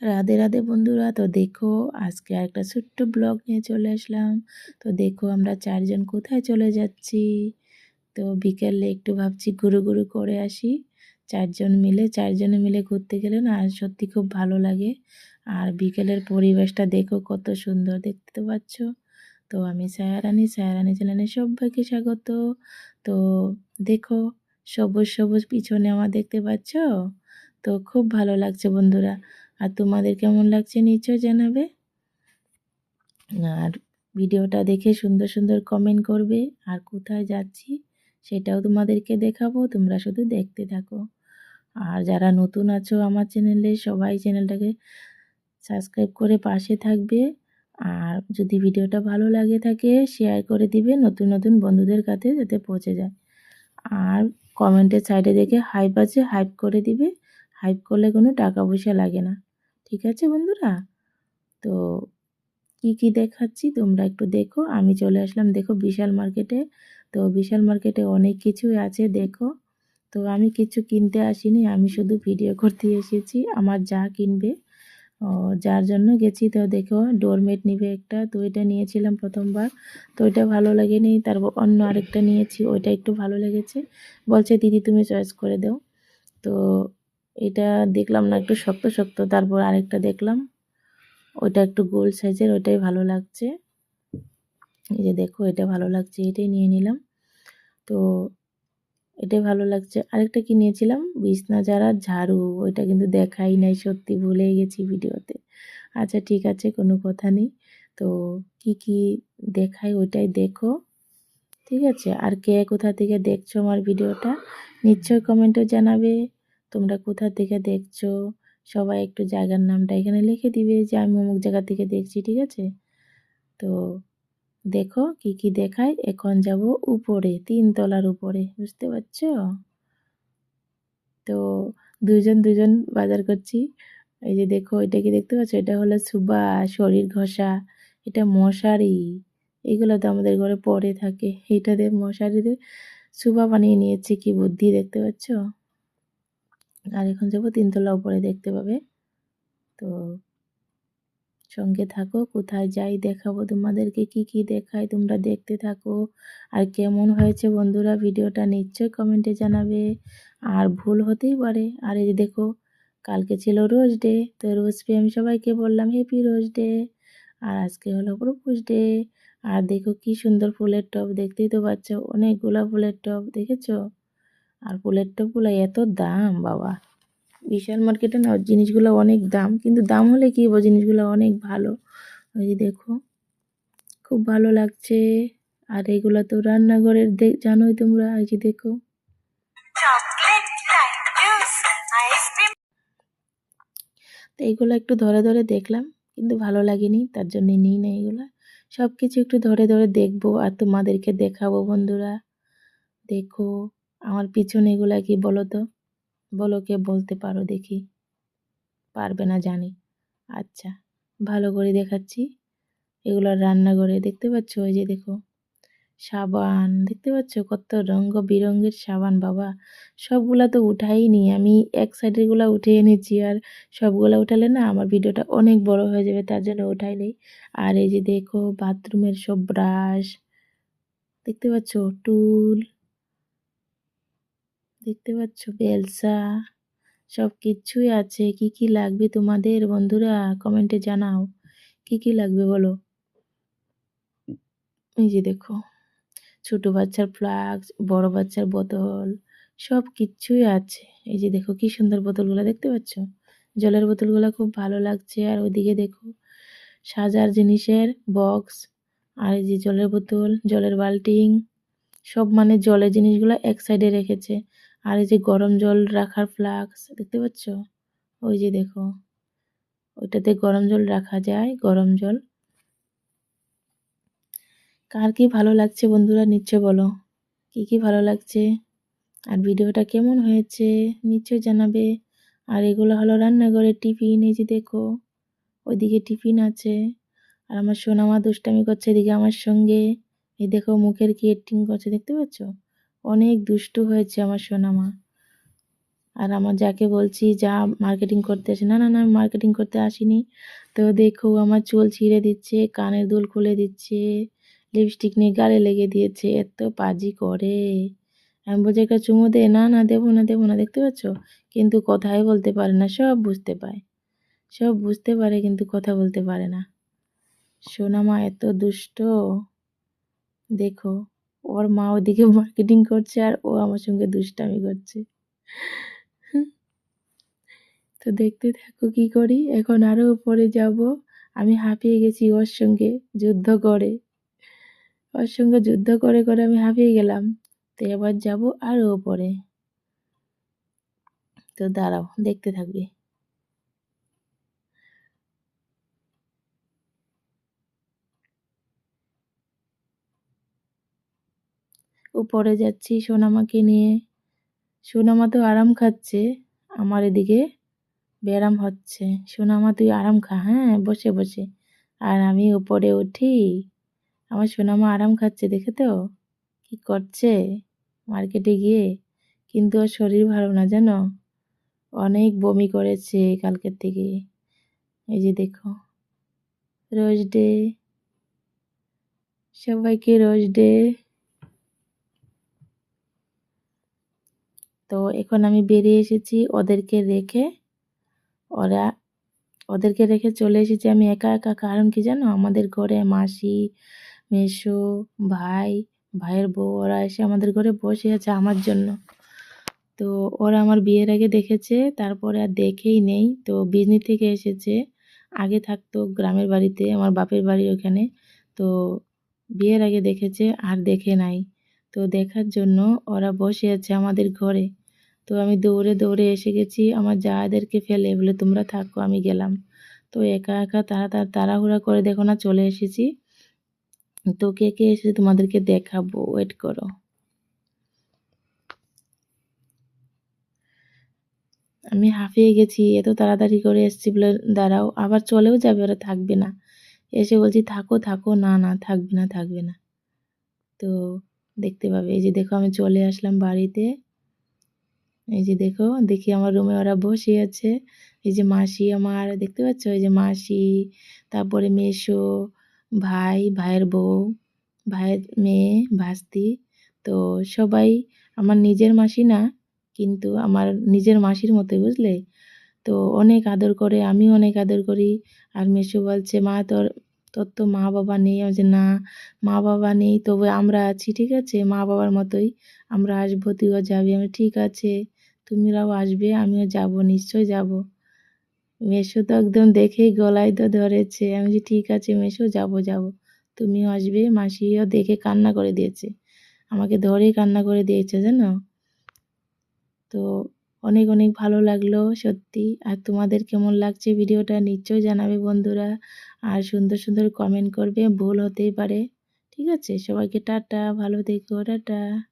রাধে রাধে বন্ধুরা। তো দেখো, আজকে একটা ছোট্ট ব্লগ নিয়ে চলে আসলাম। তো দেখো, আমরা চারজন কোথায় চলে যাচ্ছি? তো বিকেলে একটু ভাবছি ঘুরু ঘুরু করে আসি। চারজন মিলে, চারজনে মিলে ঘুরতে গেলে না আর সত্যি খুব ভালো লাগে। আর বিকেলের পরিবেশটা দেখো কত সুন্দর, দেখতে তো পাচ্ছ। তো আমি সায়ারানি সায়ারানি চ্যানেলে সবাইকে স্বাগত। তো দেখো, সবুজ সবুজ পিছনে আমার দেখতে পাচ্ছ? তো খুব ভালো লাগছে বন্ধুরা। আর তোমাদের কেমন লাগছে নিশ্চয় জানাবে? আর ভিডিওটা দেখে সুন্দর সুন্দর কমেন্ট করবে, আর কোথায় যাচ্ছি সেটাও তোমাদেরকে দেখাবো, তোমরা শুধু দেখতে থাকো। আর যারা নতুন আছো আমার চ্যানেলে সবাই চ্যানেলটাকে সাবস্ক্রাইব করে পাশে থাকবে। আর যদি ভিডিওটা ভালো লাগে থাকে শেয়ার করে দিবে নতুন নতুন বন্ধুদের কাছে যাতে পৌঁছে যায়। আর কমেন্টের সাইডে দেখে হাইপ আছে হাইপ করে দিবে। হাইপ করলে কোনো টাকা পয়সা লাগে না। ঠিক আছে, বন্ধুরা? তো কি কি দেখাচ্ছি? তোমরা একটু দেখো। আমি চলে আসলাম, দেখো, বিশাল মার্কেটে। তো বিশাল মার্কেটে অনেক কিছুই আছে, দেখো। তো আমি কিছু কিনতে আসিনি, আমি শুধু ভিডিও করতে এসেছি। আমার যা কিনবে যার জন্য গেছি। তো দেখো, ডোরমেট নিবে একটা। তো এটা নিয়েছিলাম প্রথমবার। তো ওইটা ভালো লাগেনি। তারপর অন্য আরেকটা নিয়েছি, ওইটা একটু ভালো লেগেছে। বলছে, দিদি, তুমি চয়েস করে দাও। তো এটা দেখলাম না, একটু শক্ত শক্ত, তারপর আরেকটা দেখলাম। ওইটা একটু গোল সাইজের ওইটাই ভালো লাগছে। এই যে দেখো, এটা ভালো লাগছে, এটাই নিয়ে নিলাম। তো এটাই ভালো লাগছে। আরেকটা কি নিয়েছিলাম? বিছনা যারা ঝাড়ু, ওইটা কিন্তু দেখাই নাই, সত্যি ভুলে গেছি ভিডিওতে। আচ্ছা ঠিক আছে, কোনো কথা নেই। তো কি কি দেখাই, ওইটাই দেখো। ঠিক আছে, আর কে কোথা থেকে দেখছ আমার ভিডিওটা, নিশ্চয় কমেন্টে জানাবে। তোমরা কোথা থেকে দেখছ? সবাই একটু জায়গার নামটা এখানে লিখে দিবে যে আমি অমুক জায়গা থেকে দেখছি, ঠিক আছে? তো দেখো কি কি দেখায়। এখন যাব উপরে, তিন তলার উপরে, বুঝতে পারছ? তো দুজন দুজন বাজার করছি। এই যে দেখো, এটা কি দেখতে পাচ্ছ? এটা হলো সুবা, শরীর ঘষা, এটা মশারি। এগুলো তো আমাদের ঘরে পরে থাকে। এটাতে মশারিতে সুবা বানিয়ে নিয়েছি, কি বুদ্ধি, দেখতে পাচ্ছ? আর এখন যাব তিনতলা উপরে, দেখতে পাবে। তো সঙ্গে থাকো, কোথায় যাই দেখাবো তোমাদেরকে, কি কি দেখাই তোমরা দেখতে থাকো। আর কেমন হয়েছে বন্ধুরা, ভিডিওটা নিশ্চয়ই কমেন্টে জানাবে। আর ভুল হতেই পারে। আর এই দেখো, কালকে ছিল রোজ ডে, তো রোজ পে আমি সবাইকে বললাম হ্যাপি রোজ ডে। আর আজকে হলো প্রপোজ ডে। আর দেখো কি সুন্দর ফুলের টব, দেখতেই তো পাচ্ছ অনেক গোলাপ ফুলের টব, দেখেছ? আর ফুলের টবগুলো এত দাম বাবা। বিশাল মার্কেটে না জিনিসগুলো অনেক দাম কিন্তু দাম হলে কী হব? জিনিসগুলো অনেক ভালো। ওই যে দেখো খুব ভালো লাগছে। আর এগুলো তো রান্নাঘরের জানোই তোমরা এই যে দেখো। তো এইগুলো একটু ধরে ধরে দেখলাম কিন্তু ভালো লাগেনি তার জন্য নিই না এগুলো। সব কিছু একটু ধরে ধরে দেখব আর তোমাদেরকে দেখাবো বন্ধুরা। দেখো আমার পিছনে এগুলা কি বলো তো? বলো কে বলতে পারো দেখি। পারবে না জানি। আচ্ছা ভালো করে দেখাচ্ছি। এগুলো রান্নাঘরে দেখতে পাচ্ছ? ওই যে দেখো, সাবান, দেখতে পাচ্ছ? কত রঙ্গ বিরঙ্গের সাবান, বাবা। সবগুলা তো উঠাইনি। আমি এক সাইডেরগুলো উঠে এনেছি আর সবগুলো উঠালে না আমার ভিডিওটা অনেক বড় হয়ে যাবে, তার জন্য উঠাই নেই আর এই যে দেখো, বাথরুমের সব ব্রাশ দেখতে পাচ্ছ? টুল দেখতে পাচ্ছ? বেলসা সব কিছুই আছে। কি কি লাগবে তোমাদের বন্ধুরা? কমেন্টে জানাও। কি কি লাগবে বলো? এই যে দেখো, ছোট বাচ্চার ফ্লাক্স, বড় বাচ্চার বোতল সব কিছুই আছে। এই যে দেখো, কি সুন্দর বোতলগুলো দেখতে পাচ্ছ? জলের বোতলগুলো খুব ভালো লাগছে। আর ওইদিকে দেখো, সাজার জিনিসের বক্স, আর এই যে জলের বোতল, জলের বাল্টিং, সব মানে জলের জিনিসগুলো এক সাইডে রেখেছে। আর এই যে গরম জল রাখার ফ্লাক্স, দেখতে পাচ্ছ? ওই যে দেখো, ওইটাতে গরম জল রাখা যায়, গরম জল। কার কি ভালো লাগছে বন্ধুরা, নিশ্চয় বলো। কি কি ভালো লাগছে? আর ভিডিওটা কেমন হয়েছে? নিশ্চয় জানাবে। আর এগুলো হলো রান্নাঘরের টিফিন, এই যে দেখো, ওইদিকে টিফিন আছে। আর আমার সোনামা দুষ্টামি করছে এদিকে আমার সঙ্গে। এই দেখো, মুখের কি এক্টিং করছে, দেখতে পাচ্ছ? অনেক দুষ্টু হয়েছে আমার সোনামা। আর আমার যাকে বলছি, যা মার্কেটিং করতে আসে। না না না, আমি মার্কেটিং করতে আসিনি। তো দেখো, আমার চুল ছিঁড়ে দিচ্ছে, কানের দুল খুলে দিচ্ছে লিপস্টিক নিয়ে গালে লেগে দিয়েছে, এত পাজি করে। আমি বলছি, একটা চুমো দে। না না, দেবো না দেবো না। দেখতে পাচ্ছ? কিন্তু কথাই বলতে পারে না, সব বুঝতে পায়। সব বুঝতে পারে, কিন্তু কথা বলতে পারে না। সোনামা এত দুষ্ট। দেখো ওর মা ওদিকে মার্কেটিং করছে আর ও আমার সঙ্গে দুষ্টামি করছে। তো দেখতে থাকো কি করি, এখন আরও উপরে যাব। আমি হাঁপিয়ে গেছি ওর সঙ্গে যুদ্ধ করে। ওর সঙ্গে যুদ্ধ করে করে আমি হাঁপিয়ে গেলাম। তো এবার যাব আরও উপরে। তো দাঁড়াও, দেখতে থাকবে। উপরে যাচ্ছি সোনামাকে নিয়ে। সোনামা তো আরাম খাচ্ছে, আমার এদিকে ব্যায়াম হচ্ছে। সোনামা, তুই আরাম খা হ্যাঁ বসে বসে। আর আমি উপরে উঠি। আমার সোনামা আরাম খাচ্ছে, দেখে তো? কি করছে? মার্কেটে গিয়ে। কিন্তু ওর শরীর ভালো না, জানো? অনেক বমি করেছে কালকের থেকে। এই যে দেখো, রোজ ডে। সবাইকে রোজ ডে। তো এখন আমি বেরিয়ে এসেছি ওদেরকে রেখে। ওরা, ওদেরকে রেখে চলে এসেছি আমি একা একা। কারণ কি জানো? আমাদের ঘরে মাসি, মেসো, ভাই, ভাইয়ের বউ, ওরা এসে আমাদের ঘরে বসে আছে আমার জন্য। তো ওরা আমার বিয়ের আগে দেখেছে, তারপরে আর দেখেই নেই। তো বিজনি থেকে এসেছে, আগে থাকতো গ্রামের বাড়িতে, আমার বাপের বাড়ি ওখানে। তো বিয়ের আগে দেখেছে, আর দেখে নাই। তো দেখার জন্য ওরা বসে আছে আমাদের ঘরে। তো আমি দৌড়ে দৌড়ে এসে গেছি। আমার যাদেরকে ফেলে বলে, তোমরা থাকো, আমি গেলাম। তো একা একা তারা, তার তাড়াহুড়া করে দেখো না, চলে এসেছি। তো কে কে এসেছে তোমাদেরকে দেখাবো? ওয়েট করো। আমি হাঁফিয়ে গেছি, এত তাড়াতাড়ি করে এসছি বলে, দাঁড়াও, আবার চলেও যাবে, ওরা থাকবে না। এসে বলছি, থাকো থাকো, না না, থাকবে না থাকবে না। তো দেখতে পাবে, এই যে দেখো আমি চলে আসলাম বাড়িতে। এই যে দেখো, দেখি আমার রুমে ওরা বসে আছে। এই যে মাসি আমার, দেখতে পাচ্ছ? এই যে মাসি, তারপরে মেসো, ভাই, ভাইয়ের বউ, ভাইয়ের মেয়ে, ভাস্তি। তো সবাই আমার নিজের মাসি না, কিন্তু আমার নিজের মাসির মতোই, বুঝলে? তো অনেক আদর করে আমি অনেক আদর করি। আর মেসো বলছে, মা, তোর তোর তো মা বাবা নেই। যে না, মা বাবা নেই, তবে আমরা আছি, ঠিক আছে? মা বাবার মতোই আমরা আসব, তুইও যাবি। আমি ঠিক আছে। তুমিরাও আসবে, আমিও যাব নিশ্চয় যাব। মেশো তো একদম দেখেই গলায় তো ধরেছে। আমি যে ঠিক আছে মেশো যাব যাব। তুমিও আসবে, মাসিও দেখে কান্না করে দিয়েছে। আমাকে ধরেই কান্না করে দিয়েছে, জানো? তো অনেক অনেক ভালো লাগল, সত্যি। আর তোমাদের কেমন লাগছে ভিডিওটা, নিশ্চয়ই জানাবে বন্ধুরা। আর সুন্দর সুন্দর কমেন্ট করবে, ভুল হতেই পারে। ঠিক আছে? সবাইকে টাটা, ভালো থেকো, টাটা।